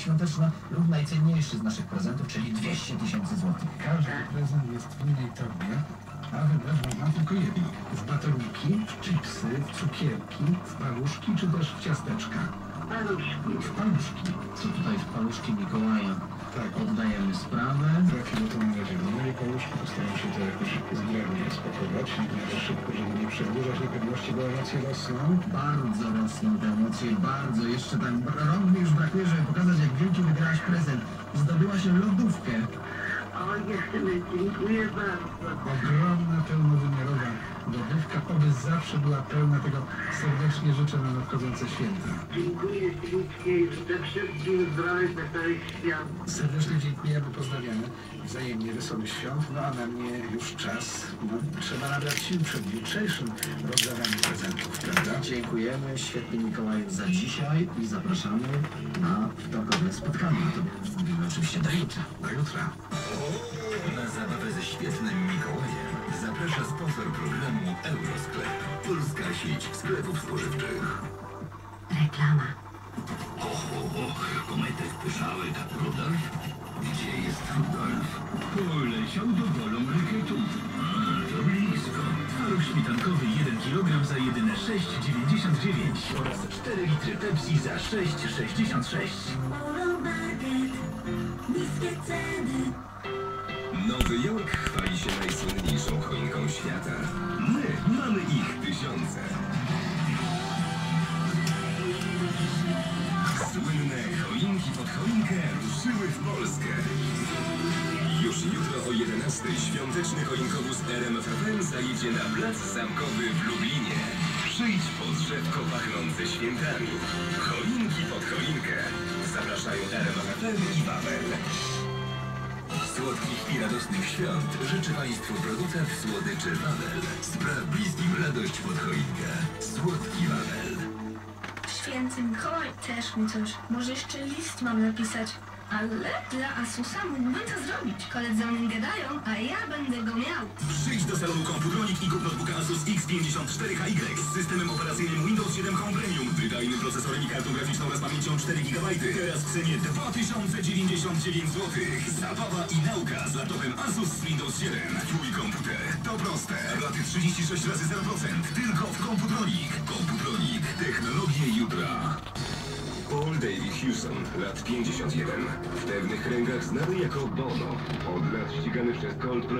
świąteczna lub najcenniejszy z naszych prezentów, czyli 200 tysięcy złotych. Każdy prezent jest w innej torbie, a wybrać można tylko jedno. W batoniki, w chipsy, w cukierki, w paluszki czy też w ciasteczka. Paluszki. W paluszki. Co tutaj w paluszki Mikołaja? Tak, Oddajemy sprawę. trafi do tą magazynu. Moje paluszki postaram się to jakoś zgrabnie spakować. Miarę szybko, żeby nie przedłużać niepewności, bo emocje rosną. Bardzo rosną te emocje, bardzo. Jeszcze tak rąk mi już brakuje, żeby pokazać, jak wielki wygrałaś prezent. Zdobyłaś lodówkę. Ojej, dziękuję bardzo. Ogromna, pełnowymiarowa zawsze była pełna tego. Serdecznie życzę na nadchodzące święta. Dziękuję ślicznie i życzę wszystkim zdrowych, wesołych świąt. Serdecznie dziękujemy, pozdrawiamy. Wzajemnie wesołych świąt. No a na mnie już czas. No, trzeba nabrać sił przed jutrzejszym rozdawaniem prezentów, prawda? Dziękujemy świetnie Mikołaju za dzisiaj i zapraszamy na wtorkowe spotkanie. To mówimy oczywiście do jutra. Do jutra. Na zabawę ze świetnym Mikołajem zaprasza sponsor programu Eurosklep. Polska sieć sklepów spożywczych. Reklama. Oho, kometek tak Rudolf? Gdzie jest Rudolf? Poleciał do golą ryketu. A, to blisko. Twaróg śmietankowy 1 kg za jedyne 6,99 oraz 4 litry Pepsi za 6,66. Świata. My mamy ich tysiące. Słynne choinki pod choinkę ruszyły w Polskę. Już jutro o 11 świąteczny choinkowóz RMFFM zajedzie na plac zamkowy w Lublinie. Przyjdź pod drzewko pachnące świętami. Choinki pod choinkę. Zapraszają RMFFM i Wawel. Słodkich i radosnych świąt życzy Państwu producent słodyczy Wawel. Spraw bliskim radość pod choinkę. Słodki Wawel. Święty Mikołaj też mi coś. Może jeszcze list mam napisać. Ale dla Asusa mógłbym to zrobić. Koledzy o nim gadają, a ja będę go miał. Przyjdź do salonu Komputronik i kup notebooka Asus X54HY z systemem operacyjnym Windows 7 Home Premium, wydajnym procesorem i kartą graficzną oraz pamięcią 4 GB. Teraz w cenie 2099 zł. Zabawa i nauka z laptopem Asus Windows 7. Twój komputer to proste. Raty 36 razy 0%. Tylko w. Komputronik. David Hewson, lat 51. W pewnych kręgach znany jako Bono. Od lat ścigany przez Coldplay.